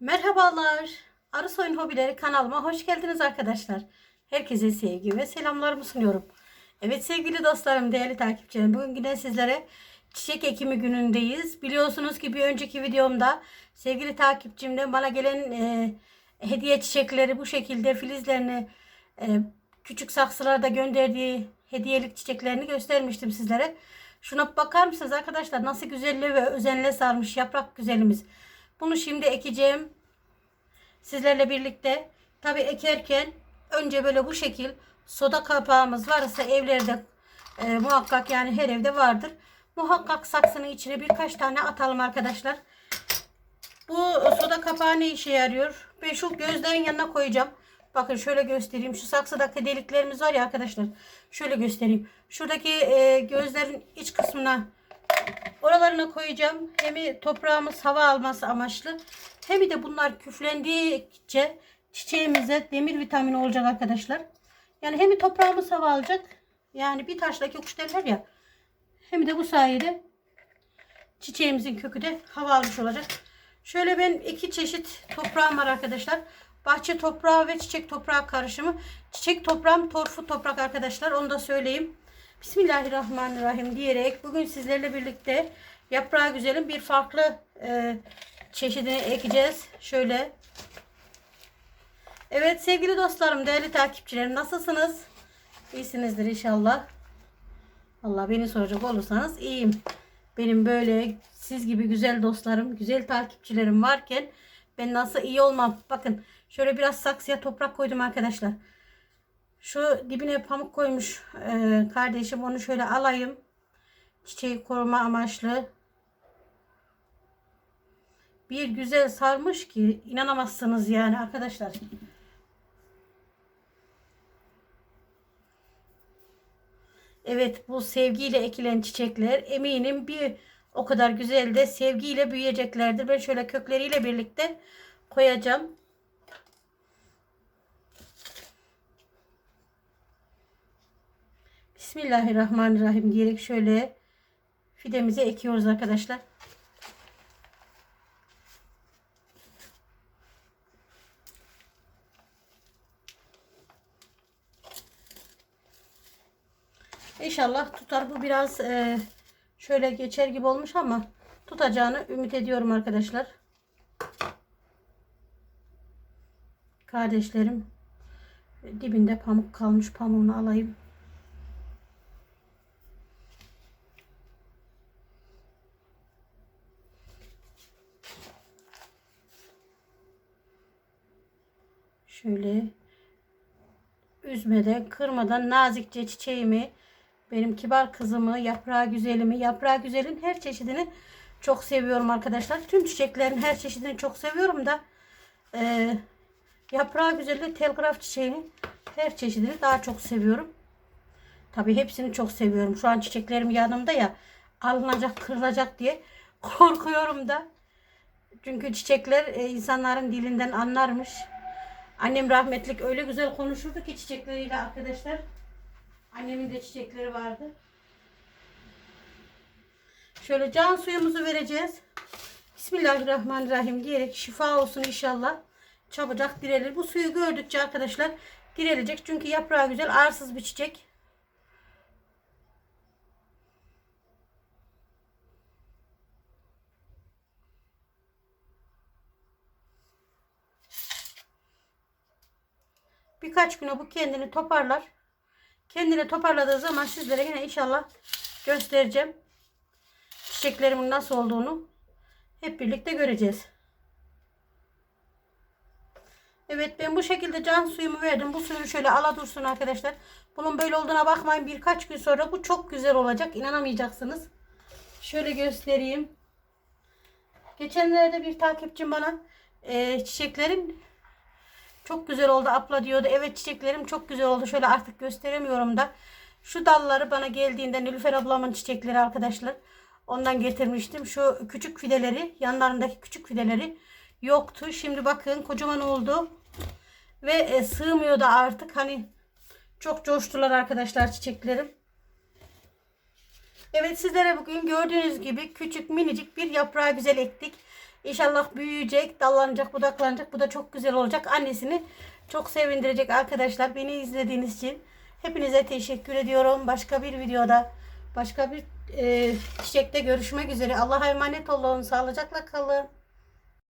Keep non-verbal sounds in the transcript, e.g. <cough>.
Merhabalar. Arı Soyun Hobileri kanalıma hoş geldiniz arkadaşlar. Herkese sevgi ve selamlarımı sunuyorum. Evet sevgili dostlarım, değerli takipçilerim. Bugün yine sizlere çiçek ekimi günündeyiz. Biliyorsunuz ki bir önceki videomda sevgili takipçimden bana gelen e, hediye çiçekleri bu şekilde filizlerini e, küçük saksılarda gönderdiği hediyelik çiçeklerini göstermiştim sizlere. Şuna bakar mısınız arkadaşlar nasıl güzelliği ve özenle sarmış yaprak güzelimiz. Bunu şimdi ekeceğim sizlerle birlikte. Tabi ekerken önce böyle bu şekil soda kapağımız varsa evlerde e, muhakkak yani her evde vardır. Muhakkak saksının içine birkaç tane atalım arkadaşlar. Bu soda kapağı ne işe yarıyor? Ben şu gözlerin yanına koyacağım. Bakın şöyle göstereyim. Şu saksıdaki deliklerimiz var ya arkadaşlar. Şöyle göstereyim. Şuradaki e, gözlerin iç kısmına oralarına koyacağım. Hem toprağımız hava alması amaçlı. Hem de bunlar küflendikçe çiçeğimize demir vitamini olacak arkadaşlar. Yani hem toprağımız hava alacak. Yani bir taştaki kuş derler ya. Hem de bu sayede çiçeğimizin kökü de hava almış olacak. Şöyle ben iki çeşit toprağım var arkadaşlar. Bahçe toprağı ve çiçek toprağı karışımı. Çiçek toprağım torfu toprak arkadaşlar. Onu da söyleyeyim. Bismillahirrahmanirrahim diyerek bugün sizlerle birlikte yaprağı güzelim bir farklı e, çeşidini ekeceğiz. Şöyle. Evet sevgili dostlarım, değerli takipçilerim nasılsınız? İyisinizdir inşallah. Allah beni soracak olursanız iyiyim. Benim böyle siz gibi güzel dostlarım, güzel takipçilerim varken ben nasıl iyi olmam. Bakın şöyle biraz saksıya toprak koydum arkadaşlar. Şu dibine pamuk koymuş e, kardeşim. Onu şöyle alayım. Çiçeği koruma amaçlı. Bir güzel sarmış ki inanamazsınız yani arkadaşlar. Evet bu sevgiyle ekilen çiçekler eminim bir o kadar güzel de sevgiyle büyüyeceklerdir. Ben şöyle kökleriyle birlikte koyacağım. Bismillahirrahmanirrahim diyerek şöyle fidemizi ekiyoruz arkadaşlar. İnşallah tutar. Bu biraz e, şöyle geçer gibi olmuş ama tutacağını ümit ediyorum arkadaşlar. Kardeşlerim dibinde pamuk kalmış pamuğunu alayım. Şöyle üzmeden, kırmadan nazikçe çiçeğimi, benim kibar kızımı, yaprağı güzelimi, yaprağı güzelin her çeşidini çok seviyorum arkadaşlar. Tüm çiçeklerin her çeşidini çok seviyorum da e, yaprağı güzeli telgraf çiçeğini her çeşidini daha çok seviyorum. Tabi hepsini çok seviyorum. Şu an çiçeklerim yanımda ya alınacak, kırılacak diye <laughs> korkuyorum da. Çünkü çiçekler e, insanların dilinden anlarmış. Annem rahmetlik öyle güzel konuşurdu ki çiçekleriyle arkadaşlar. Annemin de çiçekleri vardı. Şöyle can suyumuzu vereceğiz. Bismillahirrahmanirrahim diyerek şifa olsun inşallah. Çabucak direlir. Bu suyu gördükçe arkadaşlar direlecek. Çünkü yaprağı güzel arsız bir çiçek. Birkaç güne bu kendini toparlar. Kendini toparladığı zaman sizlere yine inşallah göstereceğim. Çiçeklerimin nasıl olduğunu hep birlikte göreceğiz. Evet ben bu şekilde can suyumu verdim. Bu suyu şöyle ala dursun arkadaşlar. Bunun böyle olduğuna bakmayın. Birkaç gün sonra bu çok güzel olacak. İnanamayacaksınız. Şöyle göstereyim. Geçenlerde bir takipçim bana e, çiçeklerin çok güzel oldu abla diyordu. Evet çiçeklerim çok güzel oldu. Şöyle artık gösteremiyorum da. Şu dalları bana geldiğinde Nilüfer ablamın çiçekleri arkadaşlar. Ondan getirmiştim. Şu küçük fideleri yanlarındaki küçük fideleri yoktu. Şimdi bakın kocaman oldu. Ve e, sığmıyor da artık. Hani çok coştular arkadaşlar çiçeklerim. Evet sizlere bugün gördüğünüz gibi küçük minicik bir yaprağı güzel ektik. İnşallah büyüyecek, dallanacak, budaklanacak. Bu da çok güzel olacak. Annesini çok sevindirecek arkadaşlar. Beni izlediğiniz için hepinize teşekkür ediyorum. Başka bir videoda, başka bir e, çiçekte görüşmek üzere. Allah'a emanet olun. Sağlıcakla kalın.